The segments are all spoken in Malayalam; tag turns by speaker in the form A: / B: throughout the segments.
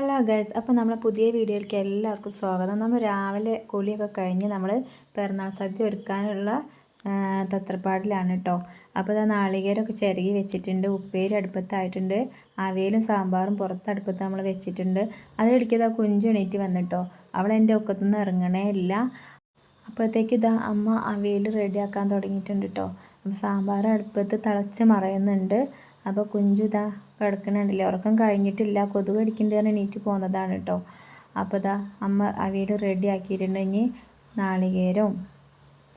A: ഹലോ ഗൈസ് അപ്പോൾ നമ്മൾ പുതിയ വീഡിയോയിലേക്ക് എല്ലാവർക്കും സ്വാഗതം. നമ്മൾ രാവിലെ കുളിയൊക്കെ കഴിഞ്ഞ് നമ്മൾ പിറന്നാൾ സദ്യ ഒരുക്കാനുള്ള തത്രപ്പാടിലാണ് കേട്ടോ അപ്പോൾ ഇതാ നാളികേരമൊക്കെ ചിരകി വെച്ചിട്ടുണ്ട് ഉപ്പേരി അടുപ്പത്തായിട്ടുണ്ട് അവയിലും സാമ്പാറും പുറത്ത് അടുപ്പത്ത് നമ്മൾ വെച്ചിട്ടുണ്ട് അതിലിടയ്ക്ക് ഇതാ കുഞ്ചു എണീറ്റ് വന്നിട്ടോ അവൾ എന്റെ ഒക്കത്തുനിന്ന് ഇറങ്ങണേ ഇല്ല. അപ്പോഴത്തേക്ക് ഇതാ അമ്മ അവയിൽ റെഡിയാക്കാൻ തുടങ്ങിയിട്ടുണ്ട് കേട്ടോ അപ്പോൾ സാമ്പാർ അടുപ്പത്ത് തിളച്ച് മറയുന്നുണ്ട്. അപ്പോൾ കുഞ്ചുതാ കിടക്കണുണ്ടല്ലേ? ഉറക്കം കഴിഞ്ഞിട്ടില്ല. കൊതുക് കടിക്കേണ്ടി പറഞ്ഞ് എണീറ്റ് പോകുന്നതാണ് കേട്ടോ അപ്പോൾ ഇതാ അമ്മ അവിയൽ റെഡി ആക്കിയിട്ടുണ്ടെങ്കിൽ നാളികേരവും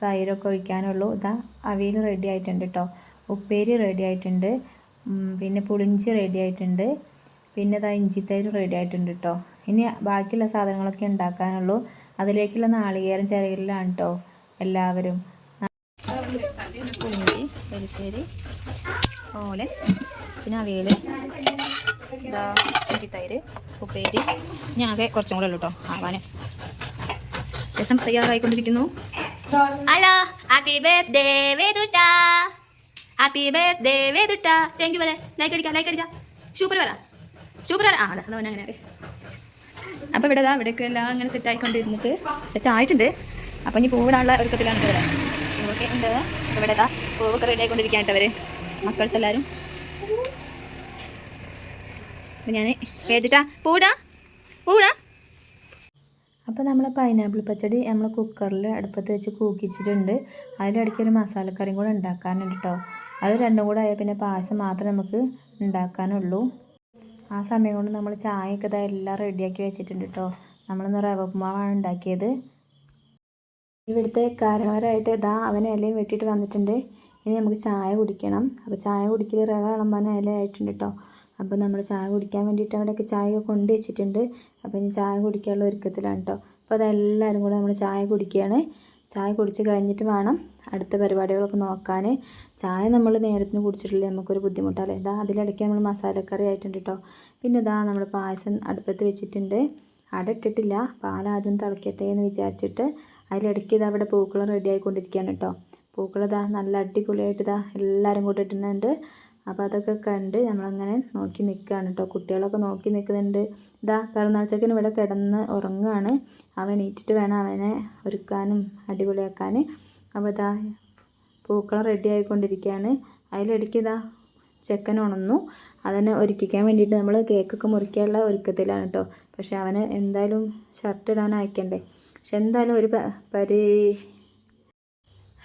A: തൈരൊക്കെ ഒഴിക്കാനുള്ളൂ. ഇതാ അവിയൽ റെഡി ആയിട്ടുണ്ട് കേട്ടോ ഉപ്പേരി റെഡി ആയിട്ടുണ്ട്. പിന്നെ പുളിഞ്ചി റെഡി ആയിട്ടുണ്ട്. പിന്നെ ഇതാ ഇഞ്ചിത്തൈര് റെഡി ആയിട്ടുണ്ട് കേട്ടോ ഇനി ബാക്കിയുള്ള സാധനങ്ങളൊക്കെ ഉണ്ടാക്കാനുള്ളൂ. അതിലേക്കുള്ള നാളികേരം ചിരകിലാണ് കേട്ടോ എല്ലാവരും. പുളിഞ്ചി എരിശ്ശേരി ഓലെ പിന്നെ അവിയൽ ഇതാ ഇഞ്ചിത്തൈര് ഉപ്പേരി. ഞാൻ ആകെ കുറച്ചും കൂടെ ഉള്ളൂ കേട്ടോ ആവാൻ രസം തയ്യാറായിക്കൊണ്ടിരിക്കുന്നു.
B: Hello happy birthday Vedutta. Happy birthday Vedutta. Thank you വരെ ലൈക്ക് അടിക്കാം ലൈക്ക് അടിക്കാം. സൂപ്പർ വരാം സൂപ്പർ വരാം ആ അതാ അതാ അങ്ങനെ അപ്പോൾ ഇവിടെ ഇതാ ഇവിടെയൊക്കെ എല്ലാം അങ്ങനെ സെറ്റ് ആയിക്കൊണ്ടിരുന്നിട്ട് സെറ്റ് ആയിട്ടുണ്ട്. അപ്പോൾ ഇനി പൂവിടാനുള്ള ഒരുക്കത്തിലാണ് ഇവിടെ പൂവൊക്കെ ഉണ്ട്. ഇവിടെ ഇതാ പൂവൊക്കെ റെഡി ആയിക്കൊണ്ടിരിക്കുകയാണ് അവർ മക്കൾസ് എല്ലാവരും അപ്പോൾ ഞാൻ വേദിട്ടാ പൂടാ? പൂടാ?
A: അപ്പോൾ നമ്മൾ പൈനാപ്പിൾ പച്ചടി നമ്മൾ കുക്കറിൽ അടുപ്പത്ത് വെച്ച് കൂക്കിച്ചിട്ടുണ്ട്. അതിലിടയ്ക്ക് ഒരു മസാലക്കറിയും കൂടെ ഉണ്ടാക്കാനുണ്ട് കേട്ടോ അത് രണ്ടും കൂടെ ആയാൽ പിന്നെ പായസം മാത്രമേ നമുക്ക് ഉണ്ടാക്കാനുള്ളൂ. ആ സമയം കൊണ്ട് നമ്മൾ ചായയൊക്കെ ഇതാ എല്ലാം റെഡിയാക്കി വെച്ചിട്ടുണ്ട് കേട്ടോ നമ്മളിന്ന് റവ ഉപ്പുമാവാണ് ഉണ്ടാക്കിയത്. ഇവിടുത്തെ കാരണവരായിട്ട് ഇതാ അവനെ ഇലയും വെട്ടിയിട്ട് വന്നിട്ടുണ്ട്. ഇനി നമുക്ക് ചായ കുടിക്കണം. അപ്പോൾ ചായ കുടിക്കൽ റവ വിളമ്പാൻ ഇല ആയിട്ടുണ്ട് കേട്ടോ അപ്പോൾ നമ്മൾ ചായ കുടിക്കാൻ വേണ്ടിയിട്ട് അവിടെയൊക്കെ ചായ കൊണ്ട് വെച്ചിട്ടുണ്ട്. അപ്പോൾ ഇനി ചായ കുടിക്കാനുള്ള ഒരുക്കത്തിലാണ് കേട്ടോ. അപ്പോൾ അതെല്ലാവരും കൂടെ നമ്മൾ ചായ കുടിക്കുകയാണ്. ചായ കുടിച്ച് കഴിഞ്ഞിട്ട് വേണം അടുത്ത പരിപാടികളൊക്കെ നോക്കാൻ. ചായ നമ്മൾ നേരത്തിന് കുടിച്ചിട്ടില്ലേ? നമുക്കൊരു ബുദ്ധിമുട്ടല്ലേ? ഇതാ അതിലിടയ്ക്ക് നമ്മൾ മസാലക്കറി ആയിട്ടുണ്ട് കേട്ടോ. പിന്നെ ഇതാ നമ്മൾ പായസം അടുപ്പത്ത് വെച്ചിട്ടുണ്ട്. അട ഇട്ടിട്ടില്ല. പാലാദ്യം തിളക്കട്ടെ എന്ന് വിചാരിച്ചിട്ട് അതിലിടയ്ക്ക് ഇതാ അവിടെ പൂക്കളം റെഡി ആയിക്കൊണ്ടിരിക്കുകയാണ് കേട്ടോ. പൂക്കളിതാ നല്ല അടിപൊളിയായിട്ട് ഇതാ എല്ലാവരും കൂടെ ഇട്ടിട്ടുണ്ട് അപ്പോൾ അതൊക്കെ കണ്ട് നമ്മളങ്ങനെ നോക്കി നിൽക്കുകയാണ് കേട്ടോ കുട്ടികളൊക്കെ നോക്കി നിൽക്കുന്നുണ്ട് ഇതാ പിറന്നാൾ ചെക്കൻ ഇവിടെ കിടന്ന് ഉറങ്ങുകയാണ് അവൻ ഈറ്റിട്ട് വേണം അവനെ ഒരുക്കാനും അടിപൊളിയാക്കാൻ അപ്പോൾ ഇതാ പൂക്കളം റെഡി ആയിക്കൊണ്ടിരിക്കുകയാണ് അതിലിടയ്ക്ക് ഇതാ ചെക്കൻ ഉണന്നു. അതിനെ ഒരുക്കിക്കാൻ വേണ്ടിയിട്ട് നമ്മൾ കേക്കൊക്കെ മുറിക്കാനുള്ള ഒരുക്കത്തിലാണ് കേട്ടോ പക്ഷേ അവന് എന്തായാലും ഷർട്ട് ഇടാൻ അയക്കണ്ടേ പക്ഷെ എന്തായാലും ഒരു പരി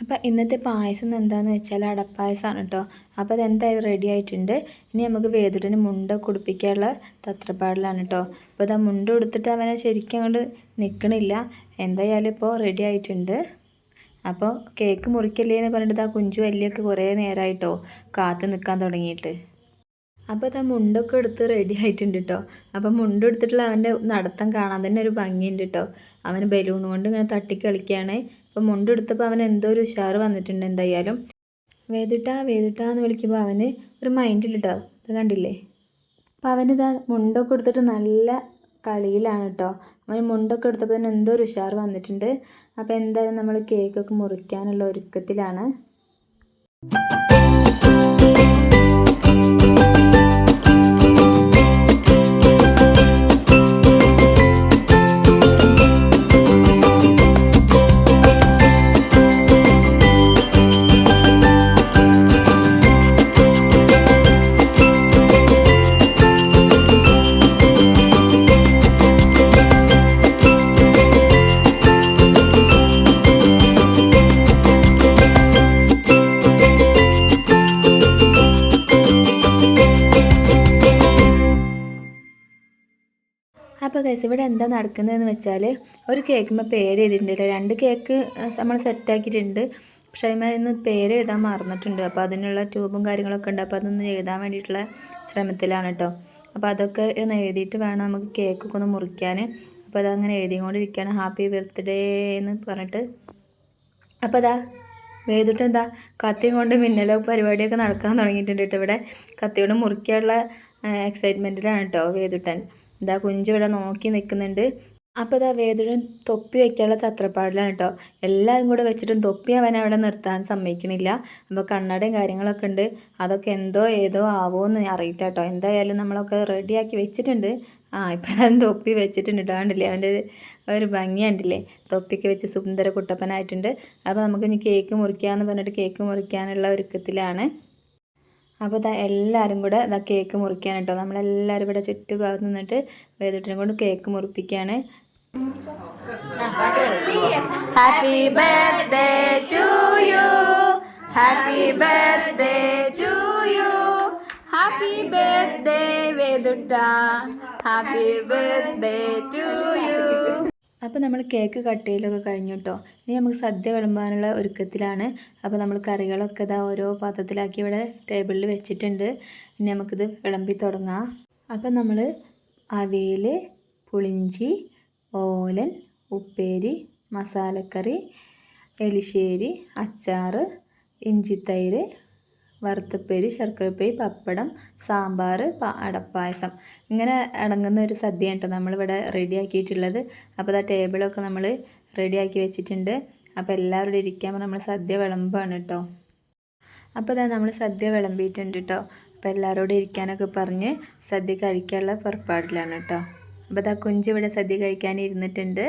A: അപ്പോൾ ഇന്നത്തെ പായസം എന്താണെന്ന് വെച്ചാൽ അടപ്പായസമാണ് കേട്ടോ അപ്പോൾ അതെന്തായാലും റെഡി ആയിട്ടുണ്ട്. ഇനി നമുക്ക് വേദുടന് മുണ്ട കുടിപ്പിക്കാനുള്ള തത്രപ്പാടിലാണ് കേട്ടോ അപ്പോൾ ഇതാ മുണ്ട കൊടുത്തിട്ട് അവനെ ശരിക്കും അങ്ങോട്ട് നിൽക്കണില്ല എന്തായാലും ഇപ്പോൾ റെഡി ആയിട്ടുണ്ട്. അപ്പോൾ കേക്ക് മുറിക്കല്ലേ എന്ന് പറഞ്ഞിട്ട് ആ കുഞ്ചു വലിയൊക്കെ കുറേ നേരമായിട്ടോ കാത്തു നിൽക്കാൻ തുടങ്ങിയിട്ട്. അപ്പോൾ ഇതാ മുണ്ടൊക്കെ എടുത്ത് റെഡി ആയിട്ടുണ്ട് കേട്ടോ അപ്പം മുണ്ട് എടുത്തിട്ടുള്ള അവന്റെ നടത്തം കാണാൻ തന്നെ ഒരു ഭംഗിയുണ്ട് കേട്ടോ അവന് ബലൂൺ കൊണ്ട് ഇങ്ങനെ തട്ടി കളിക്കുകയാണ് അപ്പം മുണ്ട് എടുത്തപ്പോൾ അവൻ എന്തോ ഒരു ഉഷാറ് വന്നിട്ടുണ്ട് എന്തായാലും. വേദിട്ടാ വേദിട്ടാ എന്ന് വിളിക്കുമ്പോൾ അവന് ഒരു മൈൻഡിൽ അത് കണ്ടില്ലേ? അപ്പോൾ അവനിതാ മുണ്ടൊക്കെ എടുത്തിട്ട് നല്ല കളിയിലാണ് കേട്ടോ അവന് മുണ്ടൊക്കെ എടുത്തപ്പോൾ തന്നെ എന്തോ ഒരു ഉഷാറ് വന്നിട്ടുണ്ട്. അപ്പോൾ എന്തായാലും നമ്മൾ കേക്കൊക്കെ മുറിക്കാനുള്ള ഒരുക്കത്തിലാണ്. അപ്പോൾ കേസ് ഇവിടെ എന്താ നടക്കുന്നതെന്ന് വെച്ചാൽ ഒരു കേക്കുമ്പോൾ പേര് കേട്ടോ. രണ്ട് കേക്ക് നമ്മൾ സെറ്റാക്കിയിട്ടുണ്ട് പക്ഷേ അതിന്മേൽ ഇന്ന് പേര് എഴുതാൻ മറന്നിട്ടുണ്ട്. അപ്പോൾ അതിനുള്ള ട്യൂബും കാര്യങ്ങളൊക്കെ ഉണ്ട്. അപ്പോൾ അതൊന്ന് എഴുതാൻ വേണ്ടിയിട്ടുള്ള ശ്രമത്തിലാണ് കേട്ടോ അപ്പോൾ അതൊക്കെ ഒന്ന് എഴുതിയിട്ട് വേണം നമുക്ക് കേക്കൊക്കെ ഒന്ന് മുറിക്കാൻ അപ്പോൾ അതങ്ങനെ എഴുതിക്കൊണ്ടിരിക്കുകയാണ് ഹാപ്പി ബർത്ത്ഡേ എന്ന് പറഞ്ഞിട്ട്. അപ്പോൾ അതാ വേദിട്ട് എന്താ കത്തിയും കൊണ്ട് മിന്നലോ പരിപാടിയൊക്കെ നടക്കാൻ തുടങ്ങിയിട്ടുണ്ട് കേട്ടോ ഇവിടെ. കത്തിയോട് മുറിക്കാനുള്ള എക്സൈറ്റ്മെന്റിലാണ് കേട്ടോ വേദുട്ടൻ ഇതാ കുഞ്ചു ഇവിടെ നോക്കി നിൽക്കുന്നുണ്ട്. അപ്പോൾ ഇതാ വേദുടൻ തൊപ്പി വയ്ക്കാനുള്ള തത്രപ്പാടിലാണ് കേട്ടോ. എല്ലാവരും കൂടെ വെച്ചിട്ടും തൊപ്പി അവൻ അവിടെ നിർത്താൻ സമ്മതിക്കണില്ല. അപ്പോൾ കണ്ണടയും കാര്യങ്ങളൊക്കെ ഉണ്ട്. അതൊക്കെ എന്തോ ഏതോ ആവോ എന്ന് അറിയില്ല കേട്ടോ. എന്തായാലും നമ്മളൊക്കെ റെഡിയാക്കി വെച്ചിട്ടുണ്ട്. ആ ഇപ്പം ഞാൻ തൊപ്പി വെച്ചിട്ടുണ്ട് കേട്ടോ. കണ്ടില്ലേ? അവന്റെ ഒരു ഭംഗി കണ്ടില്ലേ? തൊപ്പിക്ക് വെച്ച് സുന്ദര കുട്ടപ്പനായിട്ടുണ്ട്. അപ്പോൾ നമുക്ക് ഇനി കേക്ക് മുറിക്കാമെന്ന് പറഞ്ഞിട്ട് കേക്ക് മുറിക്കാനുള്ള ഒരുക്കത്തിലാണ്. അപ്പോൾ ഇതാ എല്ലാവരും കൂടെ ഇതാ കേക്ക് മുറിക്കാൻ കേട്ടോ. നമ്മളെല്ലാവരും ഇവിടെ ചുറ്റുഭാഗത്ത് നിന്നിട്ട് വേദിട്ടിനെ കൊണ്ട് cake മുറിപ്പിക്കുകയാണ് happy birthday to you happy birthday to you happy birthday Vedutta happy birthday to you അപ്പോൾ നമ്മൾ കേക്ക് കട്ട് ചെയ്യലൊക്കെ കഴിഞ്ഞു കേട്ടോ ഇനി നമുക്ക് സദ്യ വിളമ്പാനുള്ള ഒരുക്കത്തിലാണ്. അപ്പോൾ നമ്മൾ കറികളൊക്കെ ഇതാ ഓരോ പാത്രത്തിലാക്കി ഇവിടെ ടേബിളിൽ വെച്ചിട്ടുണ്ട്. ഇനി നമുക്കിത് വിളമ്പി തുടങ്ങാം. അപ്പോൾ നമ്മൾ അവിയൽ പുളിഞ്ചി ഓലൻ ഉപ്പേരി മസാലക്കറി എലിശ്ശേരി അച്ചാറ് ഇഞ്ചിത്തൈര് വറുത്തപ്പേരി ശർക്കരപ്പേരി പപ്പടം സാമ്പാർ അടപ്പായസം. ഇങ്ങനെ അടങ്ങുന്ന ഒരു സദ്യ കേട്ടോ നമ്മളിവിടെ റെഡി ആക്കിയിട്ടുള്ളത്. അപ്പോൾ ആ ടേബിളൊക്കെ നമ്മൾ റെഡിയാക്കി വെച്ചിട്ടുണ്ട്. അപ്പോൾ എല്ലാവരും ഇരിക്കുമ്പോൾ നമ്മൾ സദ്യ വിളമ്പാണ് കേട്ടോ. അപ്പോൾ ഇതാ നമ്മൾ സദ്യ വിളമ്പിയിട്ടുണ്ട് കേട്ടോ. അപ്പോൾ എല്ലാവരോടും ഇരിക്കാനൊക്കെ പറഞ്ഞ് സദ്യ കഴിക്കാനുള്ള പുറപ്പാടിലാണ് കേട്ടോ. അപ്പോൾ ഇതാ കുഞ്ചു ഇവിടെ സദ്യ കഴിക്കാൻ ഇരുന്നിട്ടുണ്ട്.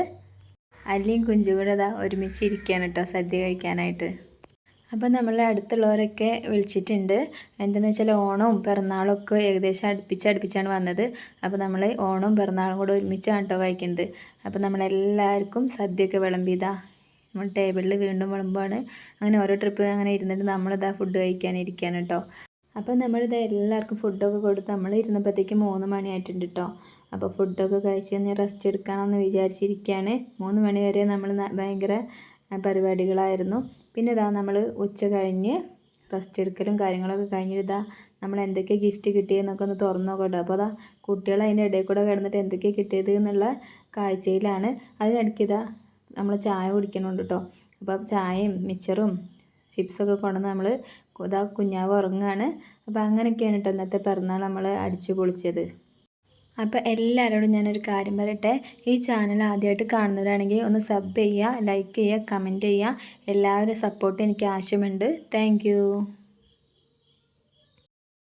A: അല്ലിയും കുഞ്ചും കൂടെ ഇതാ ഒരുമിച്ച് ഇരിക്കുകയാണ് കേട്ടോ സദ്യ കഴിക്കാനായിട്ട്. അപ്പോൾ നമ്മളെ അടുത്തുള്ളവരൊക്കെ വിളിച്ചിട്ടുണ്ട്. എന്താണെന്ന് വെച്ചാൽ ഓണവും പിറന്നാളും ഒക്കെ ഏകദേശം അടുപ്പിച്ച് അടുപ്പിച്ചാണ് വന്നത്. അപ്പോൾ നമ്മൾ ഓണവും പിറന്നാളും കൂടെ ഒരുമിച്ചാണ് കേട്ടോ കഴിക്കുന്നത്. അപ്പോൾ നമ്മളെല്ലാവർക്കും സദ്യയൊക്കെ വിളമ്പിയതാ. നമ്മൾ ടേബിളിൽ വീണ്ടും വിളമ്പാണ്. അങ്ങനെ ഓരോ ട്രിപ്പ് അങ്ങനെ ഇരുന്നിട്ട് നമ്മളിതാ ഫുഡ് കഴിക്കാനിരിക്കുകയാണ് കേട്ടോ അപ്പോൾ നമ്മളിത് എല്ലാവർക്കും ഫുഡൊക്കെ കൊടുത്ത് നമ്മൾ ഇരുന്നപ്പോഴത്തേക്ക് മൂന്ന് മണിയായിട്ടുണ്ട് കേട്ടോ അപ്പോൾ ഫുഡൊക്കെ കഴിച്ച് ഒന്ന് റെസ്റ്റ് എടുക്കാമെന്ന് വിചാരിച്ചിരിക്കുകയാണ് മൂന്ന് മണി വരെ നമ്മൾ ഭയങ്കര പരിപാടികളായിരുന്നു. പിന്നെ ഇതാ നമ്മൾ ഉച്ച കഴിഞ്ഞ് റെസ്റ്റ് എടുക്കലും കാര്യങ്ങളൊക്കെ കഴിഞ്ഞിട്ട് ഇതാ നമ്മൾ എന്തൊക്കെ ഗിഫ്റ്റ് കിട്ടിയെന്നൊക്കെ ഒന്ന് തുറന്നു നോക്കട്ടോ. അപ്പോൾ അതാ കുട്ടികൾ അതിന്റെ ഇടയിൽ കൂടെ കിടന്നിട്ട് എന്തൊക്കെ കിട്ടിയത് എന്നുള്ള കാഴ്ചയിലാണ്. അതിനിടയ്ക്ക് ഇതാ നമ്മൾ ചായ കുടിക്കണുണ്ട് കേട്ടോ അപ്പോൾ ചായയും മിച്ചറും ചിപ്സൊക്കെ കൊണ്ടുവന്ന് നമ്മൾ ഇതാ കുഞ്ഞാവ് ഉറങ്ങുകയാണ് അപ്പോൾ അങ്ങനെയൊക്കെയാണ് കേട്ടോ ഇന്നത്തെ പിറന്നാൾ നമ്മൾ അടിച്ചു പൊളിച്ചത്. അപ്പോൾ എല്ലാവരോടും ഞാനൊരു കാര്യം പറയട്ടെ. ഈ ചാനൽ ആദ്യമായിട്ട് കാണുന്നവരാണെങ്കിൽ ഒന്ന് സബ് ചെയ്യുക ലൈക്ക് ചെയ്യുക കമന്റ് ചെയ്യുക. എല്ലാവരും സപ്പോർട്ട് എനിക്ക് ആവശ്യമുണ്ട്. താങ്ക്